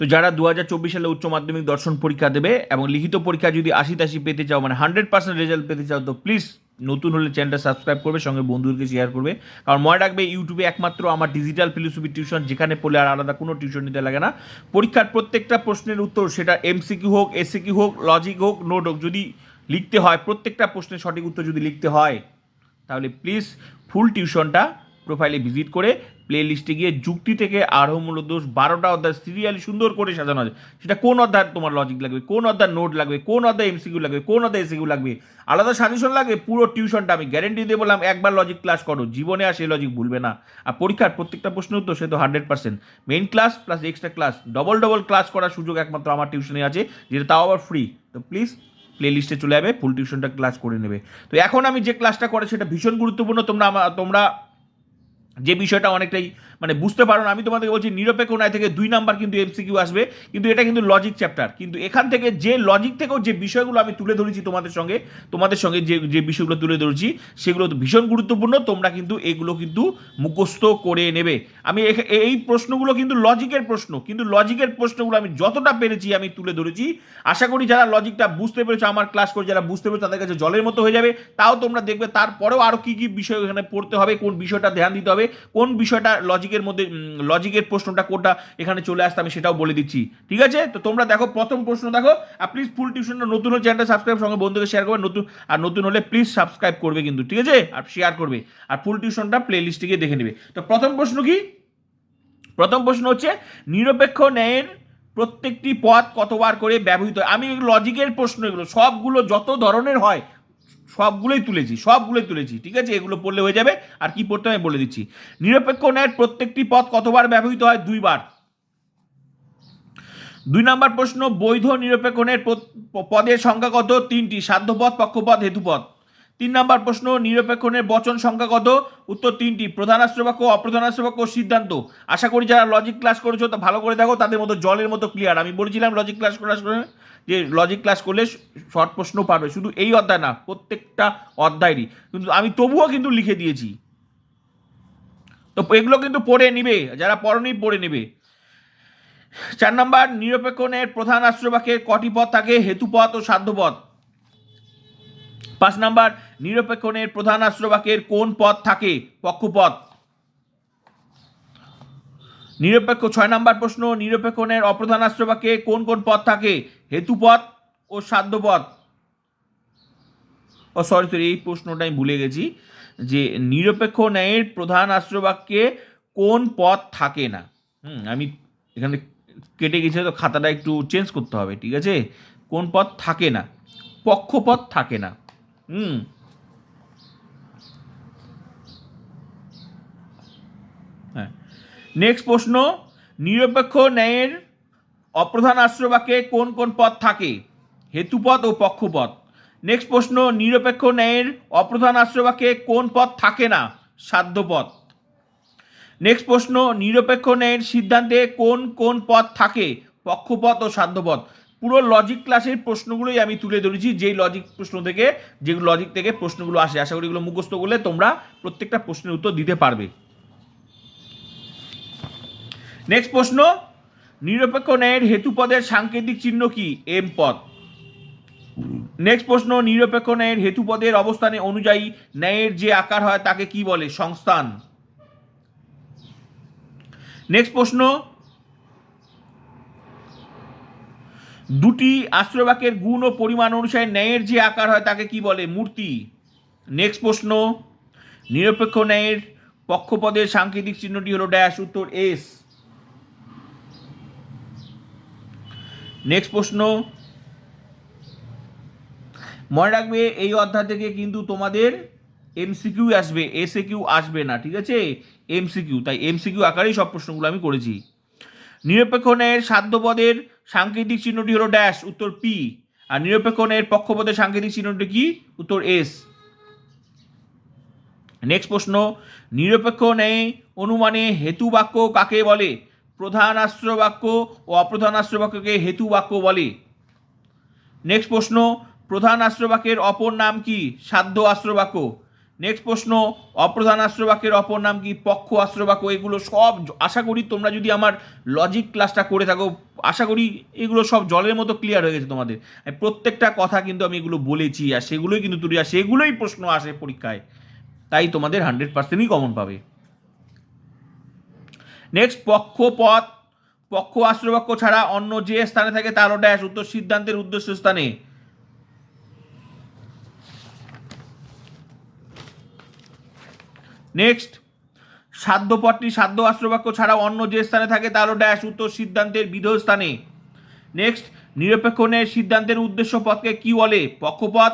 তো যারা দু হাজার চব্বিশ সালে উচ্চ মাধ্যমিক দর্শন পরীক্ষা দেবে এবং লিখিত পরীক্ষা যদি আশি তাশি পেতে চাও মানে হান্ড্রেড পার্সেন্ট রেজাল্ট পেতে চাও, তো প্লিজ নতুন হলে চ্যানেলটা সাবস্ক্রাইব করবে, সঙ্গে বন্ধুদেরকে শেয়ার করবে। কারণ মনে রাখবে ইউটিউবে একমাত্র আমার ডিজিটাল ফিলোসফি টিউশন যেখানে পড়লে আর আলাদা কোনো টিউশন নিতে লাগে না। পরীক্ষার প্রত্যেকটা প্রশ্নের উত্তর সেটা এমসিকিউ হোক এসিকিউ হোক লজিক হোক নোট হোক, যদি লিখতে হয়, প্রত্যেকটা প্রশ্নের সঠিক উত্তর যদি লিখতে হয়, তাহলে প্লিজ ফুল টিউশনটা প্রোফাইলে ভিজিট করে প্লে লিস্টে গিয়ে যুক্তি থেকে আরম্ভ দোষ বারোটা অধ্যায় সিরিয়ালি সুন্দর করে সাজানো আছে। সেটা কোন অধ্যায় তোমার লজিক লাগবে? কোন অধ্যায় নোট লাগবে? কোন অধ্যায় এমসিকিউ লাগবে? কোন অধ্যায় এসিকিউ লাগবে? আলাদা সাজেশন লাগবে, পুরো টিউশনটা আমি গ্যারেন্টি দিয়ে বললাম, একবার লজিক ক্লাস করো। জীবনে আর সেই লজিক ভুলবে না। আর পরীক্ষার প্রত্যেকটা প্রশ্নের উত্তর, সে তো hundred percent main class plus extra class double double class করার সুযোগ একমাত্র আমার টিউশনে আছে, যেটা তাও আবার ফ্রি তো প্লিজ প্লে লিস্টে চলে যাবে ফুল টিউশনটা ক্লাস করে নেবে। তো এখন আমি যে ক্লাসটা করে, সেটা ভীষণ গুরুত্বপূর্ণ। তোমরা তোমরা যে বিষয়টা অনেকটাই মানে বুঝতে পারো না, আমি তোমাদেরকে বলছি নিরপেক্ষ ন্যায় থেকে দুই নাম্বার কিন্তু এমসিকিউ আসবে, কিন্তু এটা কিন্তু লজিক চ্যাপ্টার কিন্তু এখান থেকে যে লজিক থেকেও যে বিষয়গুলো আমি তুলে ধরেছি তোমাদের সঙ্গে তোমাদের সঙ্গে যে যে বিষয়গুলো তুলে ধরেছি, সেগুলো ভীষণ গুরুত্বপূর্ণ, তোমরা কিন্তু এগুলো কিন্তু মুখস্থ করে নেবে। আমি এই প্রশ্নগুলো কিন্তু লজিকের প্রশ্ন, কিন্তু লজিকের প্রশ্নগুলো আমি যতটা পেরেছি আমি তুলে ধরেছি। আশা করি যারা লজিকটা বুঝতে পেরেছ, আমার ক্লাস করে যারা বুঝতে পেরেছ, তাদের কাছে জলের মতো হয়ে যাবে। তাও তোমরা দেখবে, তারপরেও আরও কী কী বিষয় এখানে পড়তে হবে, কোন বিষয়টা ধ্যান দিতে হবে, কোন বিষয়টা লজিকের মধ্যে লজিকের প্রশ্নটা কোনটা এখানে চলে আসতে আমি সেটাও বলে দিচ্ছি। ঠিক আছে? তো তোমরা দেখো, প্রথম প্রশ্ন দেখো, আর প্লিজ ফুল টিউশনটা নতুন হলে চ্যানেলটা সাবস্ক্রাইব সঙ্গে বন্ধুকে শেয়ার করবে, নতুন, আর নতুন হলে প্লিজ সাবস্ক্রাইব করবে কিন্তু, ঠিক আছে? আর শেয়ার করবে, আর ফুল টিউশনটা প্লে লিস্টে গিয়ে দেখে নেবে। তো প্রথম প্রশ্ন কি? প্রথম প্রশ্ন হচ্ছে, নিরপেক্ষ ন্যায়ের প্রত্যেকটি পথ কতবার করে ব্যবহৃত? আমি লজিকের প্রশ্ন এগুলো, সবগুলো যত ধরনের হয় সবগুলোই তুলেছি সবগুলোই তুলেছি, ঠিক আছে? এগুলো পড়লে হয়ে যাবে। আর কি পড়তে আমি বলে দিচ্ছি। নিরপেক্ষ ন্যায়ের প্রত্যেকটি পদ কতবার ব্যবহৃত হয়? দুইবার। দুই নম্বর প্রশ্ন, বৈধ নিরপেক্ষ ন্যায়ের পদের সংখ্যা কত? তিনটি। সাধ্যপদ পক্ষপথ হেতুপদ। তিন নম্বর প্রশ্ন, নিরপেক্ষণের বচন সংখ্যা কত? উত্তর তিনটি প্রধান রাষ্ট্রবাক্য অপ্রধান রাষ্ট্রবাক্য সিদ্ধান্ত। আশা করি যারা লজিক ক্লাস করেছ তা ভালো করে দেখো, তাদের মতো জলের মতো ক্লিয়ার আমি বলেছিলাম লজিক ক্লাস ক্লাস করে যে লজিক ক্লাস করলে শর্ট প্রশ্ন পারবে শুধু এই অধ্যায় না, প্রত্যেকটা অধ্যায়েরই। কিন্তু আমি তবুও কিন্তু লিখে দিয়েছি। তো এগুলো কিন্তু পড়ে নিবে, যারা পড়নি পড়ে নেবে। চার নম্বর, নিরপেক্ষণের প্রধান রাষ্ট্রবাক্যের কটি পথ থাকে? হেতুপদ ও সাধ্যপদ পাঁচ নাম্বার, নিরপেক্ষণের প্রধান রাষ্ট্রবাক্যের কোন পদ থাকে? পক্ষপথ। নিরপেক্ষ, ছয় নাম্বার প্রশ্ন, নিরপেক্ষণের অপ্রধান রাষ্ট্রবাক্যে কোন কোন পদ থাকে? হেতুপথ ও সাধ্যপদ ও সরি সরি এই প্রশ্নটা আমি ভুলে গেছি যে নিরপেক্ষ ন্যায়ের প্রধান রাষ্ট্রবাক্যে কোন পদ থাকে না? হুম, আমি এখানে কেটে গেছে, তো খাতাটা একটু চেঞ্জ করতে হবে, ঠিক আছে? কোন পদ থাকে না? পক্ষপথ থাকে না। হুম। হ্যাঁ। নেক্সট প্রশ্ন, নিরপেক্ষ ন্যায়ের অপ্রধান আশ্রবাক্যে কোন কোন পদ থাকে? হেতুপদ ও পক্ষপদ। নেক্সট প্রশ্ন, নিরপেক্ষ ন্যায়ের অপ্রধান আশ্রবাক্যে কোন পদ থাকে না? সাধ্যপদ। নেক্সট প্রশ্ন, নিরপেক্ষ ন্যায়ের সিদ্ধান্তে কোন কোন পদ থাকে? পক্ষপদ ও সাধ্যপদ। পুরো লজিক ক্লাসের প্রশ্নগুলোই আমি তুলে ধরেছি, যেই লজিক প্রশ্ন থেকে যেগুলো লজিক থেকে প্রশ্নগুলো আসে। আশা করি এগুলো মুখস্থ করলে তোমরা প্রত্যেকটা প্রশ্নের উত্তর দিতে পারবে। নেক্সট প্রশ্ন, নিরপেক্ষ ন্যায়ের হেতুপদের সাংকেতিক চিহ্ন কি? এম পদ। নেক্সট প্রশ্ন, নিরপেক্ষ ন্যায়ের হেতুপদের অবস্থানে অনুযায়ী ন্যায়ের যে আকার হয় তাকে কি বলে? সংস্থান। নেক্সট প্রশ্ন দুটি আশ্রয়বাক্যের গুণ ও পরিমাণ অনুসারে ন্যায়ের যে আকার হয় তাকে কি বলে? মূর্তি। নেক্সট প্রশ্ন, নিরপেক্ষ ন্যায়ের পক্ষপদের সাংকেতিক চিহ্নটি হলো ড্যাশ উত্তর এস নেক্সট প্রশ্ন, মনে রাখবে এই অধ্যায় থেকে কিন্তু তোমাদের এমসিকিউ আসবে এসএ কিউ আসবে না, ঠিক আছে? এমসিকিউ তাই এমসিকিউ আকারেই সব প্রশ্নগুলো আমি করেছি। নিরপেক্ষ ন্যায়ের সাধ্যপদের সাংকেতিক চিহ্নটি হলো ড্যাশ উত্তর পি আর নিরপেক্ষ ন্যায়ের পক্ষপদের সাংকেতিক চিহ্নটি কি? উত্তর এস নেক্সট প্রশ্ন নিরপেক্ষ ন্যায় অনুমানে হেতু বাক্য কাকে বলে? প্রধান আশ্র বাক্য ও অপ্রধান আশ্র বাক্যকে হেতু বাক্য বলে। নেক্সট প্রশ্ন, প্রধান আশ্রবাক্যের অপর নাম কি? সাধ্য আশ্রবাক্য নেক্সট প্রশ্ন, অপ্রধান আশ্রবাক্যের অপর নাম কি? পক্ষ আশ্রবাক্য এগুলো সব আশা করি তোমরা যদি আমার লজিক ক্লাসটা করে থাকো, আশা করি এগুলো সব জলের মতো ক্লিয়ার হয়ে গেছে তোমাদের। প্রত্যেকটা কথা কিন্তু আমি এগুলো বলেছি, আর সেগুলোই কিন্তু তুলি, আর সেগুলোই প্রশ্ন আসে পরীক্ষায়। তাই তোমাদের হান্ড্রেড পার্সেন্টই কমন পাবে। নেক্সট পক্ষ পথ, পক্ষ আশ্রয়পক্ষ ছাড়া অন্য যে স্থানে থাকে তারও ড্যাশ উত্তর সিদ্ধান্তের উদ্দেশ্য স্থানে। নেক্সট সাধ্য সাধ্য আশ্রয়বাক্য ছাড়া অন্য যে স্থানে থাকে তারও ড্যাশ উত্তর সিদ্ধান্তের বিধ স্থানে। নেক্সট নিরপেক্ষ ন্যায়ের সিদ্ধান্তের উদ্দেশ্য পথকে কি বলে? পক্ষপথ।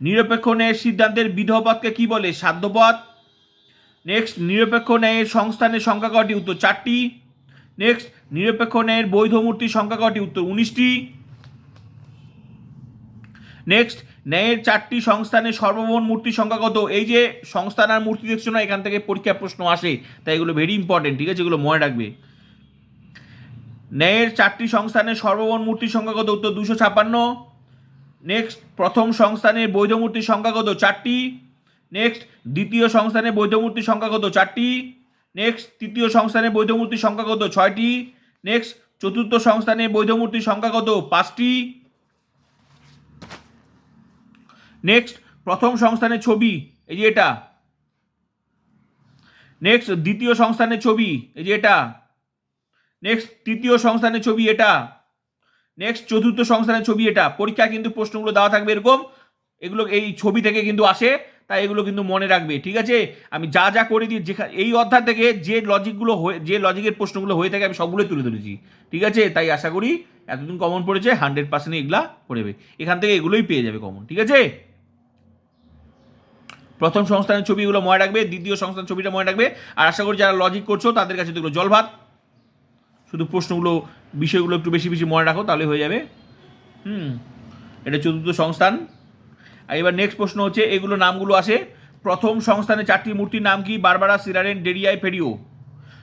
নিরপেক্ষ ন্যায়ের সিদ্ধান্তের বিধপথকে কি বলে? সাধ্যপথ। নেক্সট নিরপেক্ষ ন্যায়ের সংস্থানের সংখ্যা কটি? উত্তর চারটি। নেক্সট নিরপেক্ষ ন্যায়ের বৈধ মূর্তির সংখ্যা কটি? উত্তর উনিশটি। নেক্সট ন্যায়ের চারটি সংস্থানের সর্বমোট মূর্তির সংখ্যা কত এই যে সংস্থান আর মূর্তি দেখছ না, এখান থেকে পরীক্ষা প্রশ্ন আসে, তাই এগুলো ভেরি ইম্পর্টেন্ট ঠিক আছে? এগুলো মনে রাখবে। ন্যায়ের চারটি সংস্থানের সর্বমোট মূর্তির সংখ্যা কত উত্তর দুশো ছাপান্ন নেক্সট প্রথম সংস্থানের বৈধ মূর্তির সংখ্যা কত চারটি। নেক্সট দ্বিতীয় সংস্থানের বৈধ মূর্তির সংখ্যা কত চারটি। নেক্সট তৃতীয় সংস্থানের বৈধ মূর্তির সংখ্যা কত ছয়টি। নেক্সট চতুর্থ সংস্থানের বৈধ মূর্তির সংখ্যা কত পাঁচটি। নেক্সট প্রথম সংস্থানের ছবি, এই যে এটা। নেক্সট দ্বিতীয় সংস্থানের ছবি, এই যে এটা। নেক্সট তৃতীয় সংস্থানের ছবি এটা। নেক্সট চতুর্থ সংস্থানের ছবি এটা। পরীক্ষা কিন্তু প্রশ্নগুলো দেওয়া থাকবে এরকম। এগুলো এই ছবি থেকে কিন্তু আসে, তাই এগুলো কিন্তু মনে রাখবে, ঠিক আছে? আমি যা যা করে দিই যেখানে এই অধ্যায় থেকে যে লজিকগুলো হয়ে যে লজিকের প্রশ্নগুলো হয়ে থাকে আমি সবগুলোই তুলে ধরেছি, ঠিক আছে? তাই আশা করি এতদিন কমন পড়েছে হান্ড্রেড পার্সেন্ট এগুলা পড়বে এখান থেকে এগুলোই পেয়ে যাবে কমন ঠিক আছে? প্রথম সংস্থানের ছবিগুলো মনে রাখবে, দ্বিতীয় সংস্থান ছবিটা মনে রাখবে। আর আশা করি যারা লজিক করছ, তাদের কাছে দেখল জল ভাত শুধু প্রশ্নগুলো, বিষয়গুলো একটু বেশি বেশি মনে রাখো, তাহলে হয়ে যাবে। হুম, এটা চতুর্থ সংস্থান। আর এবার নেক্সট প্রশ্ন হচ্ছে, এগুলো নামগুলো আসে। প্রথম সংস্থানে চারটি মূর্তির নাম কি? বারবারা, সিরারেন ডেরিয়াই ফেরিও।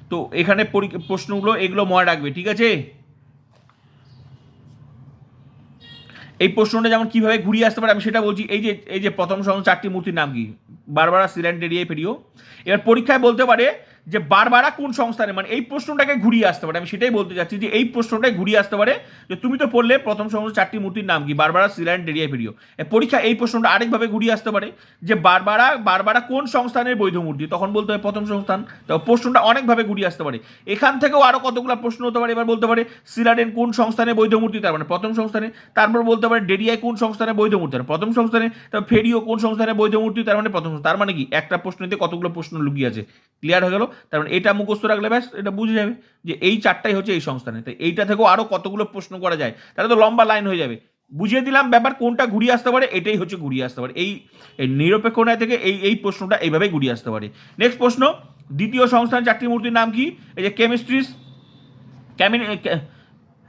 তো এখানে পরি- প্রশ্নগুলো, এগুলো মনে রাখবে, ঠিক আছে? এই প্রশ্নটা যেমন কীভাবে ঘুরিয়ে আসতে পারে, আমি সেটা বলছি, এই যে এই যে প্রথম সংখ্যা চারটি মূর্তির নাম কি? বারবার সিলেন্ডেরিয়ে ফেরিও। এবার পরীক্ষায় বলতে পারে যে বারবারা কোন সংস্থানে মানে এই প্রশ্নটাকে ঘুরিয়ে আসতে পারে, আমি সেটাই বলতে চাচ্ছি যে এই প্রশ্নটাই ঘুরিয়ে আসতে পারে যে তুমি তো পড়লে প্রথম সংস্থা চারটি মূর্তির নাম কি? Barbara Sealand ডেরিয়ায় ফেরিও। এ পরীক্ষা এই প্রশ্নটা আরেকভাবে ঘুরিয়ে আসতে পারে যে বারবারা বারবারা কোন সংস্থানের বৈধ মূর্তি? তখন বলতে হয় প্রথম সংস্থান। তো প্রশ্নটা অনেকভাবে ঘুরিয়ে আসতে পারে। এখান থেকেও আরও কতগুলো প্রশ্ন হতে পারে এবার বলতে পারে সিলাডেন কোন সংস্থানে বৈধ মূর্তি? তার মানে প্রথম সংস্থানে, তারপর বলতে পারে ডেরিয়ায় কোন সংস্থানে বৈধ মূর্তি? মানে প্রথম সংস্থানে, তারপর ফেরিও কোন সংস্থানে বৈধ মূর্তি? তার মানে প্রথম। তার মানে কি? একটা প্রশ্নতে কতগুলো প্রশ্ন লুকিয়ে আছে? ক্লিয়ার হয়ে গেল? তার মানে এটা মুখস্থ রাখলে ব্যাস এটা বুঝে যাবে যে এই চারটাই হচ্ছে এই সংস্থানে। তাই এইটা থেকেও আরও কতগুলো প্রশ্ন করা যায়, তাহলে তো লম্বা লাইন হয়ে যাবে। বুঝিয়ে দিলাম ব্যাপার কোনটা ঘুরিয়ে আসতে পারে, এটাই হচ্ছে ঘুরিয়ে আসতে পারে। এই নিরপেক্ষ ন্যায় থেকে এই এই প্রশ্নটা এইভাবেই ঘুরিয়ে আসতে পারে। নেক্সট প্রশ্ন, দ্বিতীয় সংস্থান চারটি মূর্তির নাম কি? এই যে কেমিস্ট্রিস ক্যামিন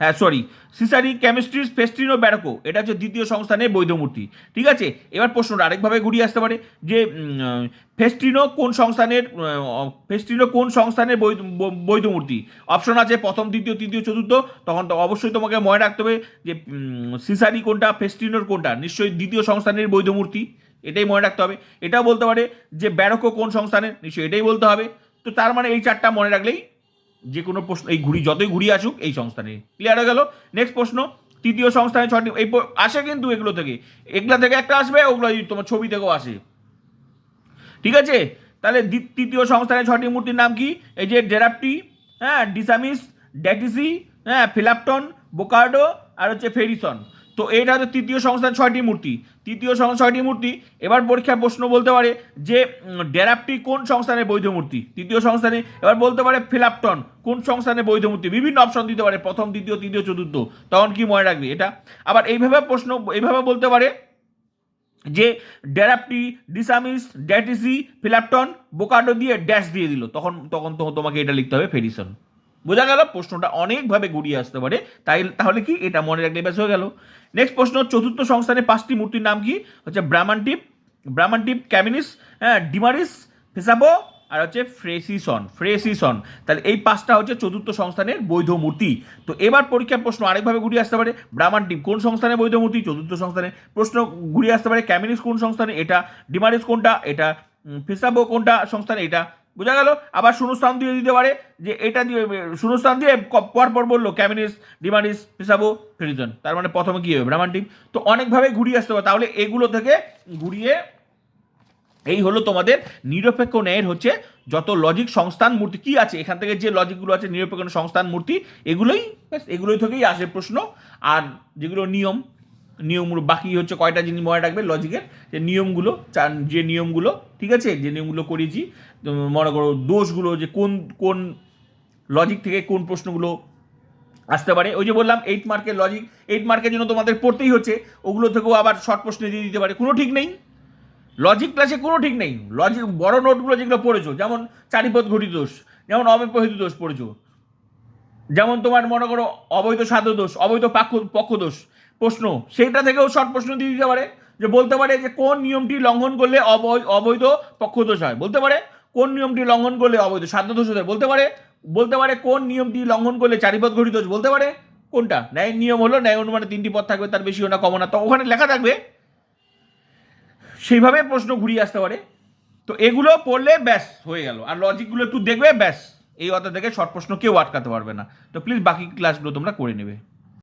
হ্যাঁ সরি সিসারি কেমিস্ট্রিস ফেস্ট্রিনো ব্যারকো এটা হচ্ছে দ্বিতীয় সংস্থানের বৈধমূর্তি ঠিক আছে? এবার প্রশ্নটা আরেকভাবে ঘুরিয়ে আসতে পারে যে ফেস্ট্রিনো কোন সংস্থানের আহ, ফেস্টিনো কোন সংস্থানের বৈধ ব- অপশন আছে প্রথম দ্বিতীয় তৃতীয় চতুর্থ তখন তো অবশ্যই তোমাকে মনে রাখতে হবে যে সিসারি কোনটা ফেস্টিনোর কোনটা নিশ্চয়ই দ্বিতীয় সংস্থানের বৈধমূর্তি এটাই মনে রাখতে হবে। এটাও বলতে পারে যে ব্যারকো কোন সংস্থানের নিশ্চয়ই এটাই বলতে হবে। তো তার মানে এই চারটা মনে রাখলেই যে কোনো প্রশ্ন, এই ঘুরি, যতই ঘুরি আসুক, এই সংস্থানে ক্লিয়ার হয়ে গেল? নেক্সট প্রশ্ন, তৃতীয় সংস্থানে ছয়টি এই আসে কিন্তু এগুলো থেকে। এগুলো থেকে একটা আসবে, ওগুলো তোমার ছবি থেকেও আসে। ঠিক আছে? তাহলে তৃতীয় সংস্থানের ছয়টি মূর্তির নাম কি? এই যে ডেরাপটি হ্যাঁ ডিসামিস ড্যাটিসি হ্যাঁ ফিলাপটন বোকার্ডো আর হচ্ছে ফেরিসন তো এটা হচ্ছে তৃতীয় সংস্থান ছয়টি মূর্তি। তৃতীয় ছয়টি মূর্তি। এবার পরীক্ষায় প্রশ্ন বলতে পারে যে উম, ডেরাপটি কোন সংস্থানের বৈধ মূর্তি? তৃতীয় সংস্থানে এবার বলতে পারে ফিলাপটন কোন সংস্থানের বৈধ মূর্তি? বিভিন্ন অপশন দিতে পারে প্রথম দ্বিতীয় তৃতীয় চতুর্থ। তখন কি মনে রাখবে এটা? আবার এইভাবে প্রশ্ন এইভাবে বলতে পারে যে ডেরাপটি ডিসামিস ড্যাটিসি ফিলাপটন বোকাডো দিয়ে ড্যাশ দিয়ে দিল। তখন তখন তো তোমাকে এটা লিখতে হবে ফেরিসন। বোঝা গেল প্রশ্নটা অনেকভাবে ঘুরিয়ে আসতে পারে, তাই তাহলে কি? এটা মনে রাখলে ব্যাস হয়ে গেল। নেক্সট প্রশ্ন, চতুর্থ সংস্থানে পাঁচটি মূর্তির নাম কি? হচ্ছে ব্রাহ্মণটিপ ব্রাহ্মণটিপ ক্যামিনিস হ্যাঁ ডিমারিস, ফেসাবো, আর হচ্ছে ফ্রেসিসন ফ্রেসিসন। তাহলে এই পাঁচটা হচ্ছে চতুর্থ সংস্থানের বৈধ মূর্তি। তো এবার পরীক্ষার প্রশ্ন আরেকভাবে ঘুরিয়ে আসতে পারে ব্রাহ্মণ টিম কোন সংস্থানের বৈধ মূর্তি? চতুর্থ সংস্থানে প্রশ্ন ঘুরিয়ে আসতে পারে, ক্যামিনিস কোন সংস্থানে? এটা ডিমারিস কোনটা? এটা ফিসাবো কোনটা সংস্থানে? এটা বোঝা গেল? আবার শূন্যস্থান দিয়ে দিতে পারে যে এটা দিয়ে, শূন্যস্থান দিয়ে ক- পর পর বলল ক্যামিনিস ডিমানিস পেশাবো ফ্রিজন তার মানে প্রথমে কি হবে? ব্রাহ্মণ টিম তো অনেকভাবে ঘুরিয়ে আসতে পারে তাহলে এগুলো থেকে ঘুরিয়ে এই হলো তোমাদের নিরপেক্ষ ন্যায়ের হচ্ছে যত লজিক সংস্থান মূর্তি, কি আছে? এখান থেকে যে লজিকগুলো আছে, নিরপেক্ষ সংস্থান মূর্তি, এগুলোই এগুলোই থেকেই আসে প্রশ্ন। আর যেগুলো নিয়ম নিয়মগুলো, বাকি হচ্ছে কয়টা জিনিস মনে রাখবে লজিকের যে নিয়মগুলো, চার- যে নিয়মগুলো, ঠিক আছে? যে নিয়মগুলো করিয়েছি তো মনে করো দোষগুলো যে কোন কোন লজিক থেকে কোন প্রশ্নগুলো আসতে পারে। ওই যে বললাম এইট মার্কের লজিক এইট মার্কের জন্য তোমাদের পড়তেই হচ্ছে, ওগুলো থেকেও আবার শর্ট প্রশ্ন দিয়ে দিতে পারে। কোনো ঠিক নেই। লজিক ক্লাসে কোনো ঠিক নেই। লজিক বড় নোটগুলো যেগুলো পড়েছো, যেমন চারিপদ ঘটিত দোষ, যেমন অব্যবহিত দোষ পড়েছো, যেমন তোমার মনে করো অবৈধ সাধ্য দোষ, অবৈধ পাক্ষ, পক্ষ দোষ প্রশ্ন। সেইটা থেকেও শর্ট প্রশ্ন দিয়ে দিতে পারে। যে বলতে পারে যে কোন নিয়মটি লঙ্ঘন করলে অবৈ- অবৈধ পক্ষদোষ হয় বলতে পারে কোন নিয়মটি লঙ্ঘন করলে অবৈধ? সাধ্য দোষ হয় বলতে পারে বলতে পারে কোন নিয়মটি লঙ্ঘন করলে চারিপদ ঘটিত দোষ? বলতে পারে কোনটা? ন্যায়ের নিয়ম হলো, ন্যায় অনুমানে তিনটি পথ থাকবে, তার বেশি না কম না তো ওখানে লেখা থাকবে, সেইভাবে প্রশ্ন ঘুরিয়ে আসতে পারে। তো এগুলো পড়লে ব্যাস, হয়ে গেল। আর লজিকগুলো একটু দেখবে, ব্যাস। এই অর্থ থেকে শর্ট প্রশ্ন কেউ আটকাতে পারবে না। তো প্লিজ বাকি ক্লাসগুলো তোমরা করে নেবে।